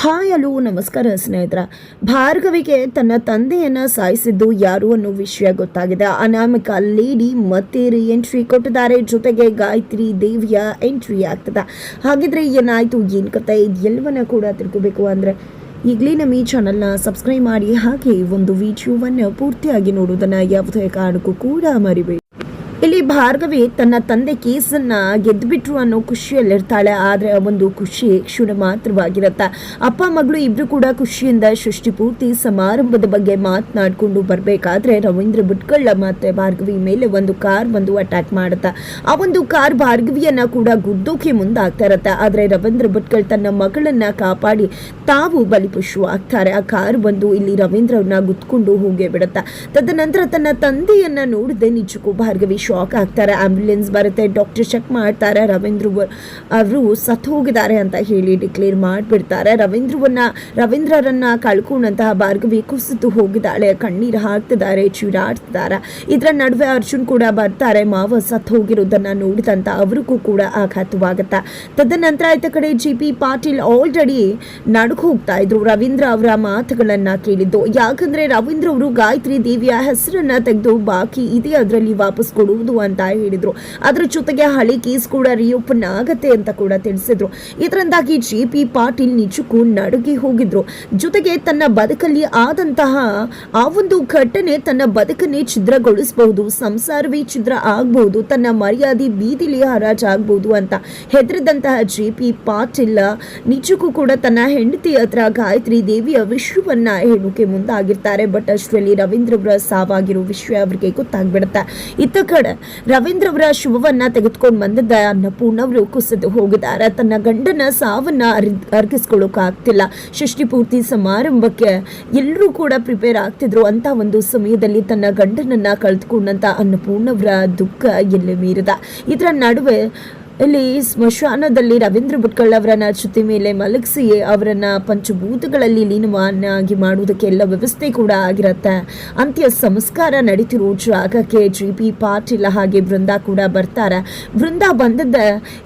Hi hello ನಮಸ್ಕಾರ ಸ್ನೇಹಿತರ. ಭಾರ್ಗವಿಗೆ ತನ್ನ ತಂದೆಯನ್ನ ಸಾಯಿಸಿದ್ದು ಯಾರು ಅನ್ನೋ ವಿಷಯ ಗೊತ್ತಾಗಿದೆ. ಅನಾಮಿಕ ಲೇಡಿ ಮತ್ತೆ ರೀ ಎಂಟ್ರಿ ಕೊಟ್ಟಿದ್ದಾರೆ. ಜೊತೆಗೆ ಗಾಯತ್ರಿ ದೇವಿಯ ಎಂಟ್ರಿ ಆಗ್ತದೆ. ಹಾಗಿದ್ರೆ ಏನಾಯ್ತು, ಏನು ಕತೆ ಎಲ್ಲವನ್ನ ಕೂಡ ತಿಳ್ಕೋಬೇಕು ಅಂದ್ರೆ ಈಗಲೇ ನಮ್ಮ ಈ ಚಾನಲ್ನ ಸಬ್ಸ್ಕ್ರೈಬ್ ಮಾಡಿ, ಹಾಗೆ ಒಂದು ವಿಡಿಯೋವನ್ನು ಪೂರ್ತಿಯಾಗಿ ನೋಡುವುದನ್ನು ಯಾವುದೇ ಕಾರಣಕ್ಕೂ ಕೂಡ ಮರಿಬೇಡಿ. ಭಾರ್ಗವಿ ತನ್ನ ತಂದೆ ಕೇಸನ್ನ ಗೆದ್ದುಬಿಟ್ರು ಅನ್ನೋ ಖುಷಿಯಲ್ಲಿರ್ತಾಳೆ ಆದರೆ ಆ ಒಂದು ಖುಷಿ ಕ್ಷುಣ ಮಾತ್ರವಾಗಿರುತ್ತೆ. ಅಪ್ಪ, ಮಗಳು ಇಬ್ರು ಕೂಡ ಖುಷಿಯಿಂದ ಸೃಷ್ಟಿ ಪೂರ್ತಿ ಸಮಾರಂಭದ ಬಗ್ಗೆ ಮಾತನಾಡ್ಕೊಂಡು ಬರಬೇಕಾದ್ರೆ ರವೀಂದ್ರ ಭಟ್ಕಳ್ಳ ಮತ್ತೆ ಭಾರ್ಗವಿ ಮೇಲೆ ಒಂದು ಕಾರ್ ಬಂದು ಅಟ್ಯಾಕ್ ಮಾಡುತ್ತೆ. ಆ ಒಂದು ಕಾರ್ ಭಾರ್ಗವಿಯನ್ನ ಕೂಡ ಗುದ್ದೋಕೆ ಮುಂದಾಗ್ತಾ ಇರತ್ತೆ. ಆದರೆ ರವೀಂದ್ರ ಬುಟ್ಕಳ್ ತನ್ನ ಮಗಳನ್ನ ಕಾಪಾಡಿ ತಾವು ಬಲಿಪಶು ಆಗ್ತಾರೆ ಆ ಕಾರ್ ಬಂದು ಇಲ್ಲಿ ರವೀಂದ್ರವ್ರನ್ನ ಗುದ್ಕೊಂಡು ಹೋಗೇ ಬಿಡುತ್ತೆ. ತದನಂತರ ತನ್ನ ತಂದೆಯನ್ನ ನೋಡಿದೆ ನಿಜಕ್ಕೂ ಭಾರ್ಗವಿ ಶಾಕ್ ಆಂಬ್ಯುಲೆನ್ಸ್ ಬರುತ್ತೆ. ಡಾಕ್ಟರ್ ಚೆಕ್ ಮಾಡ್ತಾರೆ. ರವೀಂದ್ರ ಅವರು ಸತ್ತು ಹೋಗಿದ್ದಾರೆ ಅಂತ ಹೇಳಿ ಡಿಕ್ಲೇರ್ ಮಾಡಿಬಿಡ್ತಾರೆ. ರವೀಂದ್ರವನ್ನ ರವೀಂದ್ರರನ್ನ ಕಳ್ಕೊಂಡಂತಹ ಭಾರ್ಗವಿ ಕುಸಿತು ಹೋಗಿದ್ದಾಳೆ. ಕಣ್ಣೀರು ಹಾಕ್ತಿದ್ದಾರೆ, ಚೀರಾಡ್ತಿದ್ದಾರೆ. ಇದರ ನಡುವೆ ಅರ್ಜುನ್ ಕೂಡ ಬರ್ತಾರೆ. ಮಾವ ಸತ್ತು ಹೋಗಿರೋದನ್ನ ನೋಡಿದಂತ ಅವ್ರಿಗೂ ಕೂಡ ಆಘಾತವಾಗುತ್ತೆ. ತದನಂತರ ಆಯ್ತ ಕಡೆ ಜಿ ಪಿ ಪಾಟೀಲ್ ಆಲ್ರೆಡಿ ನಡ್ಕ ಹೋಗ್ತಾ ಇದ್ರು. ರವೀಂದ್ರ ಅವರ ಮಾತುಗಳನ್ನು ಕೇಳಿದ್ದು, ಯಾಕಂದ್ರೆ ರವೀಂದ್ರ ಅವರು ಗಾಯತ್ರಿ ದೇವಿಯ ಹೆಸರನ್ನ ತೆಗೆದು ಬಾಕಿ ಇದೆ. ಅದರಲ್ಲಿ ವಾಪಸ್ ಕೊಡುವುದು ಅಂತ ಹೇಳಿದ್ರು ಅದ್ರ ಜೊತೆಗೆ ಹಳಿ ಕೇಸ್ ಕೂಡ ರಿಓಪನ್ ಆಗತ್ತೆ ಅಂತ ಕೂಡ ತಿಳಿಸಿದ್ರು. ಇದರಿಂದಾಗಿ ಜಿ ಪಿ ಪಾಟೀಲ್ ನಿಜಕ್ಕೂ ನಡುಗಿ ಹೋಗಿದ್ರು. ಜೊತೆಗೆ ತನ್ನ ಬದುಕಲ್ಲಿ ಆದಂತಹ ಆ ಒಂದು ಘಟನೆ ತನ್ನ ಬದುಕನ್ನೇ ಛಿದ್ರಗೊಳಿಸಬಹುದು, ಸಂಸಾರವೇ ಛಿದ್ರ ಆಗಬಹುದು, ತನ್ನ ಮರ್ಯಾದೆ ಬೀದಿಲಿ ಹರಾಜಾಗಬಹುದು ಅಂತ ಹೆದರಿದಂತಹ ಜಿ ಪಿ ಪಾಟೀಲ್ ನಿಜಕ್ಕೂ ಕೂಡ ತನ್ನ ಹೆಂಡತಿ ಹತ್ರ ಗಾಯತ್ರಿ ದೇವಿಯ ವಿಶ್ವವನ್ನ ಹೇಳೋಕೆ ಮುಂದಾಗಿರ್ತಾರೆ. ಬಟ್ ಅಷ್ಟರಲ್ಲಿ ರವೀಂದ್ರ ಅವರ ಸಾವಾಗಿರೋ ವಿಷಯ ಅವರಿಗೆ ಗೊತ್ತಾಗ್ಬಿಡುತ್ತೆ. ಇತ್ತ ಕಡೆ ರವೀಂದ್ರ ಅವರ ಶುಭವನ್ನ ತೆಗೆದುಕೊಂಡು ಬಂದಿದ್ದ ಅನ್ನಪೂರ್ಣ ಅವರು ಕುಸಿದು ಹೋಗಿದ್ದಾರೆ. ತನ್ನ ಗಂಡನ ಸಾವನ್ನ ಅರ್ಗಿಸ್ಕೊಳ್ಳೋಕಾಗ್ತಿಲ್ಲ. ಷಷ್ಠಿ ಪೂರ್ತಿ ಸಮಾರಂಭಕ್ಕೆ ಎಲ್ಲರೂ ಕೂಡ ಪ್ರಿಪೇರ್ ಆಗ್ತಿದ್ರು. ಅಂತ ಒಂದು ಸಮಯದಲ್ಲಿ ತನ್ನ ಗಂಡನನ್ನ ಕಳೆದುಕೊಂಡಂತ ಅನ್ನಪೂರ್ಣವರ ದುಃಖ ಎಲ್ಲಿ ಮೀರಿದ. ಇದರ ನಡುವೆ ಇಲ್ಲಿ ಸ್ಮಶಾನದಲ್ಲಿ ರವೀಂದ್ರ ಭಟ್ಕಳ್ ಅವರನ್ನ ಚ್ಯುತಿ ಮೇಲೆ ಮಲಗಿಸಿ, ಅವರನ್ನ ಪಂಚಭೂತಗಳಲ್ಲಿ ಲೀನವನ್ನಾಗಿ ಮಾಡುವುದಕ್ಕೆ ಎಲ್ಲ ವ್ಯವಸ್ಥೆ ಕೂಡ ಆಗಿರತ್ತೆ. ಅಂತ್ಯ ಸಂಸ್ಕಾರ ನಡೀತಿರೋ ಜಾಗಕ್ಕೆ ಜಿ ಪಿ ಪಾಟೀಲ್ ಹಾಗೆ ಬೃಂದ ಕೂಡ ಬರ್ತಾರೆ. ಬೃಂದ ಬಂದದ್ದ,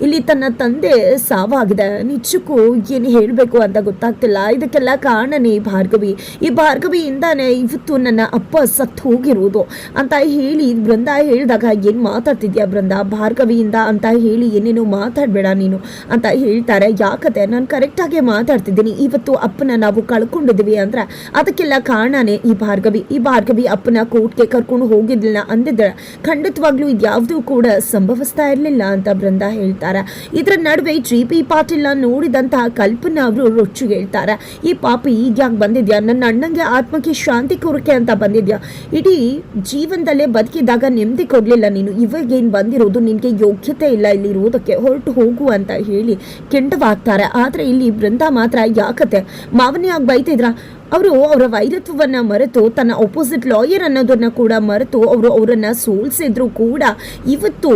ಇಲ್ಲಿ ತನ್ನ ತಂದೆ ಸಾವಾಗಿದೆ. ನಿಜಕ್ಕೂ ಏನು ಹೇಳಬೇಕು ಅಂತ ಗೊತ್ತಾಗ್ತಿಲ್ಲ. ಇದಕ್ಕೆಲ್ಲ ಕಾರಣನೇ ಭಾರ್ಗವಿ. ಈ ಭಾರ್ಗವಿಯಿಂದಾನೇ ಇವತ್ತು ನನ್ನ ಅಪ್ಪ ಸತ್ತು ಹೋಗಿರೋದು ಅಂತ ಹೇಳಿ ಬೃಂದ ಹೇಳಿದಾಗ ಏನು ಮಾತಾಡ್ತಿದ್ಯಾ ಬೃಂದ ಭಾರ್ಗವಿಯಿಂದ ಅಂತ ಹೇಳಿ ಏನೇನು ಮಾತಾಡಬೇಡ ನೀನು ಅಂತ ಹೇಳ್ತಾರೆ. ಯಾಕತೆ ನಾನು ಕರೆಕ್ಟಾಗಿ ಮಾತಾಡ್ತಿದ್ದೀನಿ. ಇವತ್ತು ಅಪ್ಪನ ನಾವು ಕಳ್ಕೊಂಡಿದ್ದೀವಿ ಅಂದ್ರೆ ಅದಕ್ಕೆಲ್ಲ ಕಾರಣನೇ ಈ ಭಾರ್ಗವಿ. ಈ ಭಾರ್ಗವಿ ಅಪ್ಪನ ಕೋರ್ಟ್ಗೆ ಕರ್ಕೊಂಡು ಹೋಗಿದ್ದಿಲ್ಲ ಅಂದಿದ್ರೆ ಖಂಡಿತವಾಗ್ಲೂ ಇದ್ಯಾವುದೂ ಕೂಡ ಸಂಭವಿಸ್ತಾ ಇರಲಿಲ್ಲ ಅಂತ ಬೃಂದ ಹೇಳ್ತಾರೆ. ಇದರ ನಡುವೆ ಜಿ ಪಿ ಪಾಟೀಲ್ನ ನೋಡಿದಂತಹ ಕಲ್ಪನಾ ಅವರು ರೊಚ್ಚು ಹೇಳ್ತಾರೆ. ಈ ಪಾಪಿ ಈಗ ಯಾಕೆ ಬಂದಿದ್ಯಾ? ನನ್ನ ಅಣ್ಣಂಗೆ ಆತ್ಮಕ್ಕೆ ಶಾಂತಿ ಕೋರಿಕೆ ಅಂತ ಬಂದಿದ್ಯಾ? ಇಡೀ ಜೀವನದಲ್ಲೇ ಬದುಕಿದಾಗ ನೆಮ್ಮದಿ ಕೊಡಲಿಲ್ಲ ನೀನು. ಇವಾಗೇನು ಬಂದಿರೋದು? ನಿನಗೆ ಯೋಗ್ಯತೆ ಇಲ್ಲ ಇಲ್ಲಿ ಇರುವುದಕ್ಕೆ ಹೊರಟು ಹೋಗು ಅಂತ ಹೇಳಿ ಕೆಂಡವಾಗ್ತಾರೆ. ಆದರೆ ಇಲ್ಲಿ ಬೃಂದ ಮಾತ್ರ ಯಾಕತೆ ಆಗಿ ಬೈತಿದ್ರ? ಅವರು ಅವರ ವೈರತ್ವವನ್ನು ಮರೆತು ತನ್ನ ಅಪೋಸಿಟ್ ಲಾಯರ್ ಅನ್ನೋದನ್ನು ಕೂಡ ಮರೆತು ಅವರು ಅವರನ್ನು ಸೋಲ್ಸಿದ್ರು ಕೂಡ ಇವತ್ತು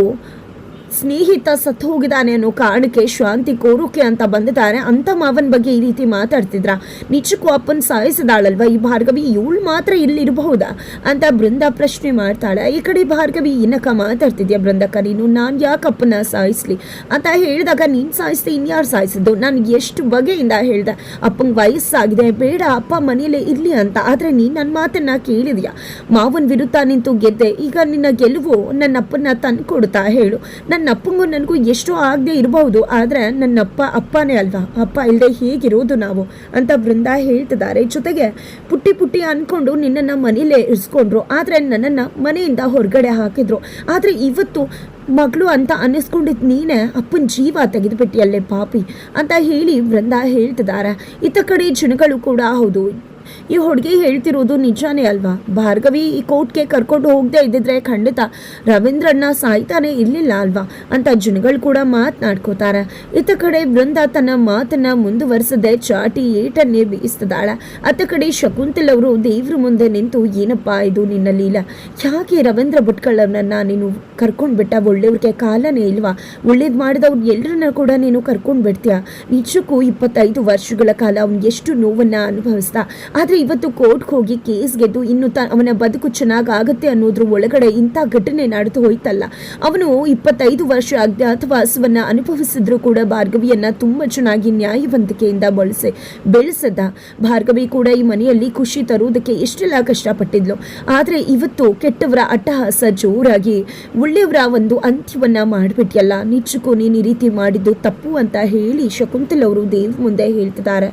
ಸ್ನೇಹಿತ ಸತ್ತು ಹೋಗಿದ್ದಾನೆ ಅನ್ನೋ ಕಾರಣಕ್ಕೆ ಶಾಂತಿ ಕೋರೋಕೆ ಅಂತ ಬಂದಿದ್ದಾರೆ. ಅಂತ ಮಾವನ ಬಗ್ಗೆ ಈ ರೀತಿ ಮಾತಾಡ್ತಿದ್ರ? ನಿಜಕ್ಕೂ ಅಪ್ಪನ್ ಸಾಯಿಸಿದಾಳಲ್ವಾ? ಈ ಭಾರ್ಗವಿ ಇವಳು ಮಾತ್ರ ಇಲ್ಲಿರಬಹುದಾ? ಅಂತ ಬೃಂದ ಪ್ರಶ್ನೆ ಮಾಡ್ತಾಳೆ. ಈ ಕಡೆ ಭಾರ್ಗವಿ ಏನಕ್ಕ ಮಾತಾಡ್ತಿದ್ಯಾ ಬೃಂದಕ್ಕ, ನೀನು ನಾನು ಯಾಕೆ ಅಪ್ಪನ ಸಾಯಿಸ್ಲಿ? ಅಂತ ಹೇಳಿದಾಗ, ನೀನು ಸಾಯಿಸ್ದೆ ಇನ್ಯಾರು ಸಾಯಿಸಿದ್ದು? ನಾನು ಎಷ್ಟು ಬಗೆಯಿಂದ ಹೇಳ್ದೆ, ಅಪ್ಪಂಗೆ ವಯಸ್ಸಾಗಿದೆ, ಬೇಡ, ಅಪ್ಪ ಮನೆಯಲ್ಲೇ ಇರಲಿ ಅಂತ. ಆದರೆ ನೀನು ನನ್ನ ಮಾತನ್ನ ಕೇಳಿದ್ಯಾ? ಮಾವನ ವಿರುದ್ಧ ನಿಂತು ಗೆದ್ದೆ, ಈಗ ನಿನ್ನ ಗೆಲುವು ನನ್ನ ಅಪ್ಪನ ತಂದು ಕೊಡ್ತಾ ಹೇಳು. ನನ್ನ ಅಪ್ಪಂಗೂ ನನಗೂ ಎಷ್ಟೋ ಆಗದೆ ಇರಬಹುದು ಆದರೆ ನನ್ನ ಅಪ್ಪ ಅಪ್ಪನೇ ಅಲ್ವಾ? ಅಪ್ಪ ಇಲ್ಲದೆ ಹೇಗಿರೋದು ನಾವು? ಅಂತ ಬೃಂದ ಹೇಳ್ತಿದ್ದಾರೆ. ಜೊತೆಗೆ ಪುಟ್ಟಿ ಪುಟ್ಟಿ ಅಂದ್ಕೊಂಡು ನಿನ್ನನ್ನು ಮನೇಲೇ ಇರಿಸ್ಕೊಂಡ್ರು. ಆದರೆ ನನ್ನನ್ನು ಮನೆಯಿಂದ ಹೊರಗಡೆ ಹಾಕಿದ್ರು. ಆದರೆ ಇವತ್ತು ಮಗಳು ಅಂತ ಅನ್ನಿಸ್ಕೊಂಡಿದ್ದು ನೀನೇ ಅಪ್ಪನ ಜೀವ ತೆಗೆದುಬಿಟ್ಟಿಯಲ್ಲೇ ಪಾಪಿ ಅಂತ ಹೇಳಿ ಬೃಂದ ಹೇಳ್ತಿದ್ದಾರೆ. ಇತ್ತ ಕಡೆ ಜನಗಳು ಕೂಡ ಹೌದು. ಈ ಹುಡುಗಿ ಹೇಳ್ತಿರೋದು ನಿಜಾನೇ ಅಲ್ವಾ? ಭಾರ್ಗವಿ ಈ ಕೋರ್ಟ್ಗೆ ಕರ್ಕೊಂಡು ಹೋಗದೆ ಇದ್ದಿದ್ರೆ ಖಂಡಿತ ರವೀಂದ್ರನ್ನ ಸಾಯ್ತಾನೆ ಇರಲಿಲ್ಲ ಅಲ್ವಾ? ಅಂತ ಜನಗಳು ಕೂಡ ಮಾತನಾಡ್ಕೋತಾರೆ ಇತ್ತ ಕಡೆ ವೃಂದ ತನ್ನ ಮಾತನ್ನ ಮುಂದುವರಿಸದೆ ಚಾಟಿ ಏಟನ್ನೇ ಬೀಸ್ತದಾಳ ಅತ್ತ ಕಡೆ ಶಕುಂತಲ್ ಅವರು ದೇವ್ರ ಮುಂದೆ ನಿಂತು, ಏನಪ್ಪ ಇದು ನಿನ್ನ ಲೀಲ? ಯಾಕೆ ರವೀಂದ್ರ ಭಟ್ಕಳವ್ರನ್ನ ನೀನು ಕರ್ಕೊಂಡು ಬಿಟ್ಟ? ಒಳ್ಳೆಯವ್ರಿಗೆ ಕಾಲನೇ ಇಲ್ವಾ? ಒಳ್ಳೇದು ಮಾಡಿದವ್ರು ಎಲ್ಲರನ್ನ ಕೂಡ ನೀನು ಕರ್ಕೊಂಡು ಬಿಡ್ತೀಯ? ನಿಜಕ್ಕೂ ಇಪ್ಪತ್ತೈದು ವರ್ಷಗಳ ಕಾಲ ಅವ್ನು ಎಷ್ಟು ನೋವನ್ನ ಅನುಭವಿಸ್ದ ಆದರೆ ಇವತ್ತು ಕೋರ್ಟ್ಗೆ ಹೋಗಿ ಕೇಸ್ ಗೆದ್ದು ಇನ್ನು ತ, ಅವನ ಬದುಕು ಚೆನ್ನಾಗಾಗತ್ತೆ ಅನ್ನೋದ್ರ ಒಳಗಡೆ ಇಂಥ ಘಟನೆ ನಡೆದು ಹೋಯ್ತಲ್ಲ. ಅವನು ಇಪ್ಪತ್ತೈದು ವರ್ಷ ಅಜ್ಞಾತವಾಸವನ್ನು ಅನುಭವಿಸಿದ್ರು ಕೂಡ ಭಾರ್ಗವಿಯನ್ನು ತುಂಬ ಚೆನ್ನಾಗಿ ನ್ಯಾಯವಂತಿಕೆಯಿಂದ ಬಳಸಿ, ಬೆಳೆಸದ. ಭಾರ್ಗವಿ ಕೂಡ ಈ ಮನೆಯಲ್ಲಿ ಖುಷಿ ತರುವುದಕ್ಕೆ ಎಷ್ಟೆಲ್ಲ ಕಷ್ಟಪಟ್ಟಿದ್ಲು. ಆದರೆ ಇವತ್ತು ಕೆಟ್ಟವರ ಅಟ್ಟಹಾಸ ಜೋರಾಗಿ ಒಳ್ಳೆಯವರ ಒಂದು ಅಂತ್ಯವನ್ನು ಮಾಡಿಬಿಟ್ಟಿಯಲ್ಲ ನಿಜಕ್ಕೂ ನೀನು ಈ ರೀತಿ ಮಾಡಿದ್ದು ತಪ್ಪು ಅಂತ ಹೇಳಿ ಶಕುಂತಲವರು ದೇವ್ ಮುಂದೆ ಹೇಳ್ತಿದ್ದಾರೆ.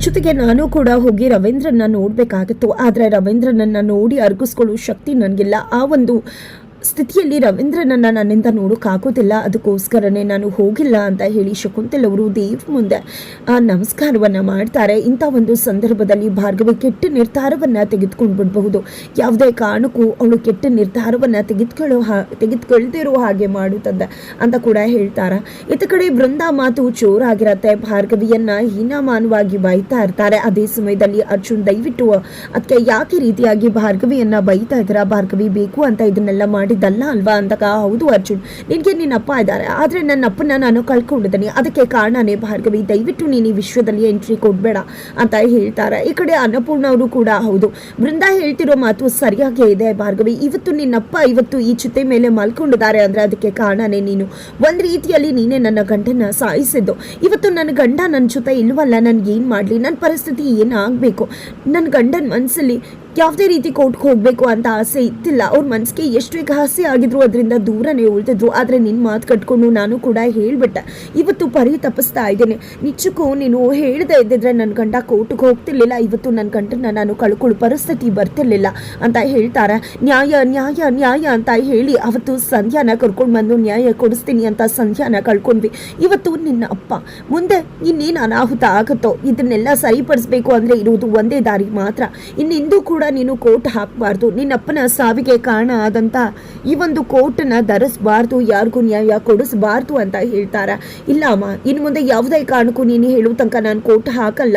ಜೊತೆಗೆ ನಾನು ಕೂಡ ಹೋಗಿ ರವೀಂದ್ರನ್ನ ನೋಡಬೇಕಾಗಿತ್ತು. ಆದರೆ ರವೀಂದ್ರನನ್ನ ನೋಡಿ ಅರ್ಗಿಸ್ಕೊಳ್ಳೋ ಶಕ್ತಿ ನನಗಿಲ್ಲ. ಆ ಒಂದು ಸ್ಥಿತಿಯಲ್ಲಿ ರವೀಂದ್ರನನ್ನು ನನ್ನಿಂದ ನೋಡೋಕ್ಕಾಗೋದಿಲ್ಲ ಅದಕ್ಕೋಸ್ಕರನೇ ನಾನು ಹೋಗಿಲ್ಲ ಅಂತ ಹೇಳಿ ಶಕುಂತಲವರು ದೇವ್ ಮುಂದೆ, ಆ, ನಮಸ್ಕಾರವನ್ನು ಮಾಡ್ತಾರೆ. ಇಂಥ ಒಂದು ಸಂದರ್ಭದಲ್ಲಿ ಭಾರ್ಗವಿ ಕೆಟ್ಟ ನಿರ್ಧಾರವನ್ನು ತೆಗೆದುಕೊಂಡು ಬಿಡಬಹುದು ಯಾವುದೇ ಕಾರಣಕ್ಕೂ ಅವಳು ಕೆಟ್ಟ ನಿರ್ಧಾರವನ್ನು ತೆಗೆದುಕೊಳ್ಳೋ ಹಾ, ತೆಗೆದುಕೊಳ್ದಿರೋ ಹಾಗೆ ಮಾಡುತ್ತದೆ ಅಂತ ಕೂಡ ಹೇಳ್ತಾರೆ. ಇತ್ತ ಕಡೆ ಬೃಂದ ಮಾತು ಚೋರಾಗಿರತ್ತೆ ಭಾರ್ಗವಿಯನ್ನು ಹೀನಮಾನವಾಗಿ ಬೈತಾ ಇರ್ತಾರೆ. ಅದೇ ಸಮಯದಲ್ಲಿ ಅರ್ಜುನ್ ದಯವಿಟ್ಟು ಅದಕ್ಕೆ ಯಾಕೆ ರೀತಿಯಾಗಿ ಭಾರ್ಗವಿಯನ್ನು ಬೈತಾ ಇದ್ದೀರಾ? ಭಾರ್ಗವಿ ಬೇಕು ಅಂತ ಇದನ್ನೆಲ್ಲ ಮಾಡಿದ್ದಲ್ಲ ಅಲ್ವಾ ಅಂದಾಗ, ಹೌದು ಅರ್ಜುನ್, ನಿನಗೆ ನಿನ್ನ ಅಪ್ಪ ಇದ್ದಾರೆ. ಆದರೆ ನನ್ನ ಅಪ್ಪನ ನಾನು ಕಳ್ಕೊಂಡಿದ್ದೀನಿ. ಅದಕ್ಕೆ ಕಾರಣನೇ ಭಾರ್ಗವಿ. ದಯವಿಟ್ಟು ನೀನು ಈ ವಿಶ್ವದಲ್ಲಿ ಎಂಟ್ರಿ ಕೊಡಬೇಡ ಅಂತ ಹೇಳ್ತಾರೆ. ಈ ಕಡೆ ಅನ್ನಪೂರ್ಣ ಅವರು ಕೂಡ ಹೌದು. ಬೃಂದ ಹೇಳ್ತಿರೋ ಮಾತು ಸರಿಯಾಗೇ ಇದೆ ಭಾರ್ಗವಿ. ಇವತ್ತು ನಿನ್ನಪ್ಪ ಇವತ್ತು ಈ ಚಿತೆ ಮೇಲೆ ಮಲ್ಕೊಂಡಿದ್ದಾರೆ ಅಂದರೆ ಅದಕ್ಕೆ ಕಾರಣನೇ ನೀನು. ಒಂದು ರೀತಿಯಲ್ಲಿ ನೀನೇ ನನ್ನ ಗಂಡನ ಸಾಯಿಸಿದ್ದು. ಇವತ್ತು ನನ್ನ ಗಂಡ ನನ್ನ ಜೊತೆ ಇಲ್ವಲ್ಲ ನನಗೇನು ಮಾಡಲಿ? ನನ್ನ ಪರಿಸ್ಥಿತಿ ಏನಾಗಬೇಕು? ನನ್ನ ಗಂಡನ ಮನಸ್ಸಲ್ಲಿ ಯಾವುದೇ ರೀತಿ ಕೋರ್ಟ್ಗೆ ಹೋಗಬೇಕು ಅಂತ ಆಸೆ ಇತ್ತಿಲ್ಲ. ಅವ್ರ ಮನಸ್ಸಿಗೆ ಎಷ್ಟು ಆಸೆ ಆಗಿದ್ರು, ಅದರಿಂದ ದೂರನೇ ಉಳಿದಿದ್ರು. ಆದರೆ ನಿನ್ನ ಮಾತು ಕಟ್ಕೊಂಡು ನಾನು ಕೂಡ ಹೇಳಿಬಿಟ್ಟೆ. ಇವತ್ತು ಪರಿ ತಪ್ಪಿಸ್ತಾ ಇದ್ದೇನೆ. ನಿಜಕ್ಕೂ ನೀನು ಹೇಳದೇ ಇದ್ದಿದ್ರೆ ನನ್ನ ಗಂಡ ಕೋರ್ಟ್ಗೆ ಹೋಗ್ತಿರ್ಲಿಲ್ಲ. ಇವತ್ತು ನನ್ನ ಗಂಡನ ನಾನು ಕಳ್ಕೊಳ್ಳೋ ಪರಿಸ್ಥಿತಿ ಬರ್ತಿರ್ಲಿಲ್ಲ ಅಂತ ಹೇಳ್ತಾರೆ. ನ್ಯಾಯ ನ್ಯಾಯ ನ್ಯಾಯ ಅಂತ ಹೇಳಿ ಅವತ್ತು ಸಂಧ್ಯಾನ ಕರ್ಕೊಂಡು ಬಂದು ನ್ಯಾಯ ಕೊಡಿಸ್ತೀನಿ ಅಂತ ಸಂಧ್ಯಾನ ಕಳ್ಕೊಂಡ್ವಿ. ಇವತ್ತು ನಿನ್ನ ಅಪ್ಪ. ಮುಂದೆ ಇನ್ನೇನು ಅನಾಹುತ ಆಗುತ್ತೋ? ಇದನ್ನೆಲ್ಲ ಸರಿಪಡಿಸ್ಬೇಕು ಅಂದರೆ ಇರುವುದು ಒಂದೇ ದಾರಿ ಮಾತ್ರ. ಇನ್ನೆಂದೂ ಕೂಡ ನೀನು ಕೋಟ್ ಹಾಕಬಾರ್ದು. ನಿನ್ನಪ್ಪನ ಸಾವಿಗೆ ಕಾರಣ ಆದಂಥ ಈ ಒಂದು ಕೋಟನ್ನು ಧರಿಸಬಾರ್ದು, ಯಾರಿಗೂ ನ್ಯಾಯ ಕೊಡಿಸಬಾರ್ದು ಅಂತ ಹೇಳ್ತಾರೆ. ಇಲ್ಲ ಅಮ್ಮ ಇನ್ನು ಮುಂದೆ ಯಾವುದೇ ಕಾರಣಕ್ಕೂ ನೀನು ಹೇಳುವ ತನಕ ನಾನು ಕೋರ್ಟ್ ಹಾಕಲ್ಲ,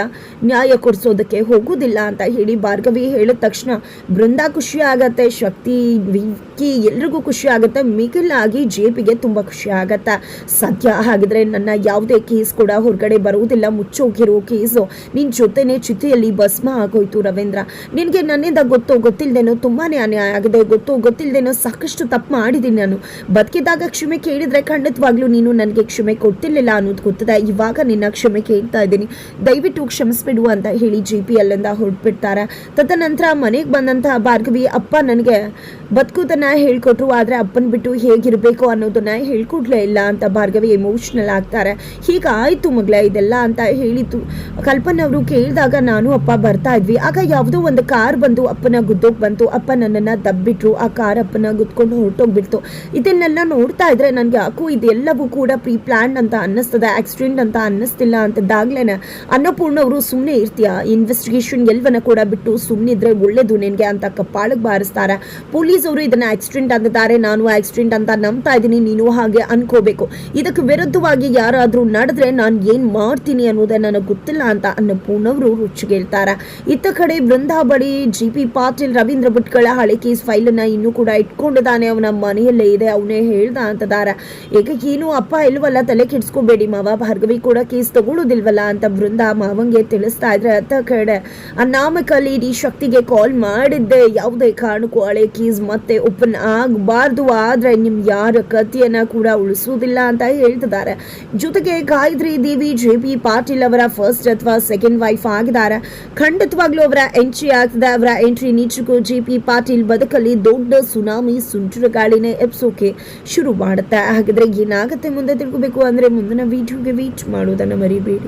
ನ್ಯಾಯ ಕೊಡಿಸೋದಕ್ಕೆ ಹೋಗೋದಿಲ್ಲ ಅಂತ ಹೇಳಿ ಭಾರ್ಗವಿ ಹೇಳಿದ ತಕ್ಷಣ, ಬೃಂದ ಖುಷಿ ಆಗತ್ತೆ, ಶಕ್ತಿ, ವಿಕ್ಕಿ ಎಲ್ರಿಗೂ ಖುಷಿ ಆಗುತ್ತೆ, ಮಿಗಿಲಾಗಿ ಜೇಪಿಗೆ ತುಂಬ ಖುಷಿ ಆಗತ್ತೆ. ಸದ್ಯ ಹಾಗಿದ್ರೆ ನನ್ನ ಯಾವುದೇ ಕೇಸ್ ಕೂಡ ಹೊರಗಡೆ ಬರುವುದಿಲ್ಲ, ಮುಚ್ಚೋಗಿರೋ ಕೇಸು ನಿನ್ನ ಜೊತೆನೆ ಚಿತೆಯಲ್ಲಿ ಭಸ್ಮ ಆಗೋಯ್ತು ರವೀಂದ್ರ. ನಿನಗೆ ನನ್ನಿಂದ ಗೊತ್ತು ಗೊತ್ತಿಲ್ಲದೇನೋ ತುಂಬಾನೇ ಅನ್ಯಾಯ ಆಗಿದೆ. ಗೊತ್ತು ಗೊತ್ತಿಲ್ಲದೇನೋ ಸಾಕಷ್ಟು ತಪ್ಪು ಮಾಡಿದ್ದೀನಿ ನಾನು. ಬದುಕಿದಾಗ ಕ್ಷಮೆ ಕೇಳಿದ್ರೆ ಖಂಡಿತವಾಗ್ಲೂ ನೀನು ನನಗೆ ಕ್ಷಮೆ ಕೊಡ್ತಿರ್ಲಿಲ್ಲ ಅನ್ನೋದು ಗೊತ್ತಿದೆ. ಇವಾಗ ನಿನ್ನ ಕ್ಷಮೆ ಕೇಳ್ತಾ ಇದ್ದೀನಿ. ದಯವಿಟ್ಟು ಕ್ಷಮಿಸ್ಬಿಡು ಅಂತ ಹೇಳಿ ಜಿ ಪಿ ಅಲ್ಲಿಂದ ಹೊರಟ್ಬಿಡ್ತಾರೆ. ತದನಂತರ ಮನೆಗೆ ಬಂದಂತಹ ಭಾರ್ಗವಿ ಅಪ್ಪ ನನಗೆ ಬದುಕುದನ್ನ ಹೇಳ್ಕೊಟ್ರು. ಆದರೆ ಅಪ್ಪನ ಬಿಟ್ಟು ಹೇಗಿರಬೇಕು ಅನ್ನೋದನ್ನ ಹೇಳ್ಕೊಡ್ಲೇ ಇಲ್ಲ ಅಂತ ಭಾರ್ಗವಿ ಎಮೋಷ್ನಲ್ ಆಗ್ತಾರೆ. ಹೀಗಾಯಿತು ಮಗಳ ಇದೆಲ್ಲ ಅಂತ ಹೇಳಿತು ಕಲ್ಪನವರು ಕೇಳಿದಾಗ ನಾನು ಅಪ್ಪ ಬರ್ತಾ ಇದ್ವಿ. ಆಗ ಯಾವುದೋ ಒಂದು ಕಾರ್ ಬಂದು ಅಪ್ಪನ ಗುದ್ದೋಗಿ ಬಂತು. ಅಪ್ಪ ನನ್ನನ್ನು ದಬ್ಬಿಟ್ರು. ಆ ಕಾರ್ ಅಪ್ಪನ ಗುದ್ಕೊಂಡು ಹೊರಟೋಗ್ಬಿಡ್ತು. ಇದನ್ನೆಲ್ಲ ನೋಡ್ತಾ ಇದ್ರೆ ನನಗೆ ಯಾಕೋ ಇದೆಲ್ಲವೂ ಕೂಡ ಪ್ರೀ ಪ್ಲಾನ್ ಅಂತ ಅನ್ನಿಸ್ತದೆ. ಆಕ್ಸಿಡೆಂಟ್ ಅಂತ ಅನ್ನಿಸ್ತಿಲ್ಲ ಅಂತದ್ದಾಗ್ಲೇ ಅನ್ನಪೂರ್ಣ ಅವರು ಸುಮ್ಮನೆ ಇರ್ತೀಯ? ಇನ್ವೆಸ್ಟಿಗೇಷನ್ ಎಲ್ಲವನ್ನ ಕೂಡ ಬಿಟ್ಟು ಸುಮ್ಮನಿದ್ರೆ ಒಳ್ಳೇದು ನಿನಗೆ ಅಂತ ಕಪ್ಪಾಳಕ್ಕೆ ಬಾರಿಸ್ತಾರೆ. ಪೊಲೀಸ್ ಅವರು ಇದನ್ನ ಆಕ್ಸಿಡೆಂಟ್ ಅಂದಿದ್ದಾರೆ. ನಾನು ಆಕ್ಸಿಡೆಂಟ್ ಅಂತ ನಂಬ್ತಾ ಇದ್ದೀನಿ. ನೀನು ಹಾಗೆ ಅನ್ಕೋಬೇಕು. ಇದಕ್ಕೆ ವಿರುದ್ಧವಾಗಿ ಯಾರಾದರೂ ನಡೆದ್ರೆ ನಾನು ಏನು ಮಾಡ್ತೀನಿ ಅನ್ನೋದೇ ನನಗೆ ಗೊತ್ತಿಲ್ಲ ಅಂತ ಅನ್ನಪೂರ್ಣ ಅವರು ರುಚಿಗೇಳ್ತಾರೆ ಇತ್ತ ಕಡೆ ಬೃಂದಾ ಬಳಿ ಜಿ ಪಿ ಪಾಟೀಲ್ ರವೀಂದ್ರ ಭಟ್ಗಳ ಹಳೆ ಕೇಸ್ ಫೈಲನ್ನ ಇನ್ನೂ ಕೂಡ ಇಟ್ಕೊಂಡಿದ್ದಾನೆ. ಅವನ ಮನೆಯಲ್ಲೇ ಇದೆ, ಅವನೇ ಹೇಳ್ದ ಅಂತದಾರ. ಈಗ ಏನು ಅಪ್ಪ ಇಲ್ವಲ್ಲ, ತಲೆ ಕೆಡಿಸ್ಕೋಬೇಡಿ ಮಾವ, ಭಾರ್ಗವಿ ಕೂಡ ಕೇಸ್ ತಗೊಳ್ಳೋದಿಲ್ವಲ್ಲ ಅಂತ ಬೃಂದ ಮಾವಂಗೆ ತಿಳಿಸ್ತಾ ಇದ್ರೆ ಅತ್ತ ಕಡೆ ಅನಾಮಕಲ್ಲಿ ಲೇಡಿ ಶಕ್ತಿಗೆ ಕಾಲ್ ಮಾಡಿದ್ದೆ. ಯಾವುದೇ ಕಾರಣಕ್ಕೂ ಹಳೆ ಕೇಸ್ ಮತ್ತೆ ಓಪನ್ ಆಗಬಾರ್ದು. ಆದ್ರೆ ನಿಮ್ ಯಾರ ಕತಿಯನ್ನ ಕೂಡ ಉಳಿಸೋದಿಲ್ಲ ಅಂತ ಹೇಳ್ತಿದ್ದಾರೆ ಜೊತೆಗೆ ಗಾಯತ್ರಿ ದೇವಿ ಜೆ ಪಿ ಪಾಟೀಲ್ ಅವರ ಫಸ್ಟ್ ಅಥವಾ ಸೆಕೆಂಡ್ ವೈಫ್ ಆಗಿದ್ದಾರೆ ಖಂಡಿತವಾಗ್ಲೂ ಅವರ ಎಂಟ್ರಿ ಆಗ್ತದೆ. ಅವರ ಎಂಟ್ರಿ ನಿಜಕ್ಕೂ ಜೆ ಪಿ ಪಾಟೀಲ್ ಬದುಕಲ್ಲಿ ದೊಡ್ಡ ಸುನಾಮಿ ಸುಂಟರ ಗಾಳಿನೇ ಎಬ್ಸೋಕೆ ಶುರು ಮಾಡುತ್ತೆ ಹಾಗಿದ್ರೆ ಏನಾಗುತ್ತೆ ಮುಂದೆ ತಿಳ್ಕೋಬೇಕು ಅಂದ್ರೆ ಮುಂದಿನ ವಿಡಿಯೋಗೆ ವೀಟ್ ಮಾಡೋದನ್ನ ಮರಿಬೇಡಿ.